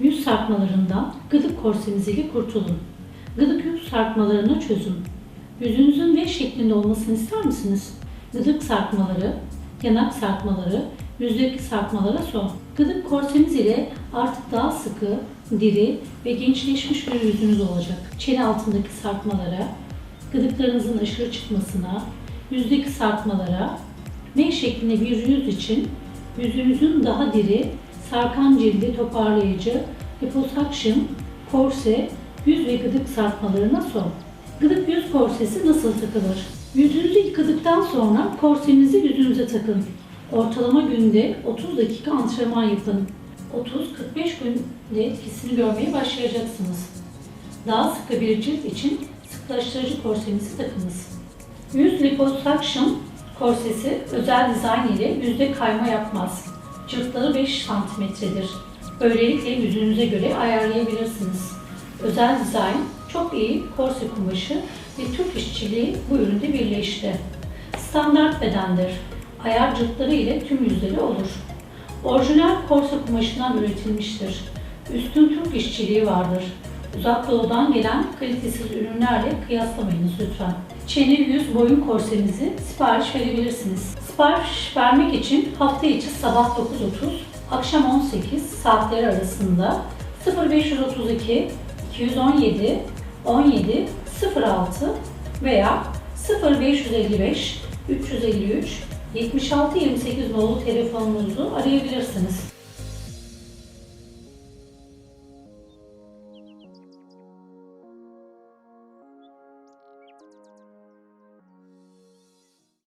Yüz sarkmalarından gıdık korseniz ile kurtulun. Gıdık yüz sarkmalarına çözüm. Yüzünüzün V şeklinde olmasını ister misiniz? Gıdık sarkmaları, yanak sarkmaları, yüzdeki sarkmalara son. Gıdık korseniz ile artık daha sıkı, diri ve gençleşmiş bir yüzünüz olacak. Çene altındaki sarkmalara, gıdıklarınızın aşırı çıkmasına, yüzdeki sarkmalara, M şeklinde bir yüz için yüzünüzün daha diri, sarkan cildi toparlayıcı, liposuction, korse, yüz ve gıdık sarkmalarına son. Gıdık yüz korsesi nasıl takılır? Yüzünüzü yıkadıktan sonra korsenizi yüzünüze takın. Ortalama günde 30 dakika antrenman yapın. 30-45 günde etkisini görmeye başlayacaksınız. Daha sıkı bir cilt için sıklaştırıcı korsenizi takınız. Yüz liposuction korsesi özel dizayn ile yüzde kayma yapmaz. Cırtları 5 cm'dir. Böylelikle yüzünüze göre ayarlayabilirsiniz. Özel dizayn, çok iyi korse kumaşı ve Türk işçiliği bu üründe birleşti. Standart bedendir. Ayar cırtları ile tüm yüzleri olur. Orijinal korse kumaşından üretilmiştir. Üstün Türk işçiliği vardır. Uzak doğudan gelen kalitesiz ürünlerle kıyaslamayınız lütfen. Çene yüz boyun korsenizi sipariş verebilirsiniz. Sipariş vermek için hafta içi sabah 9.30, akşam 18 saatleri arasında 0532 217 17 06 veya 0555 353 76 28 nolu telefonunuzu arayabilirsiniz.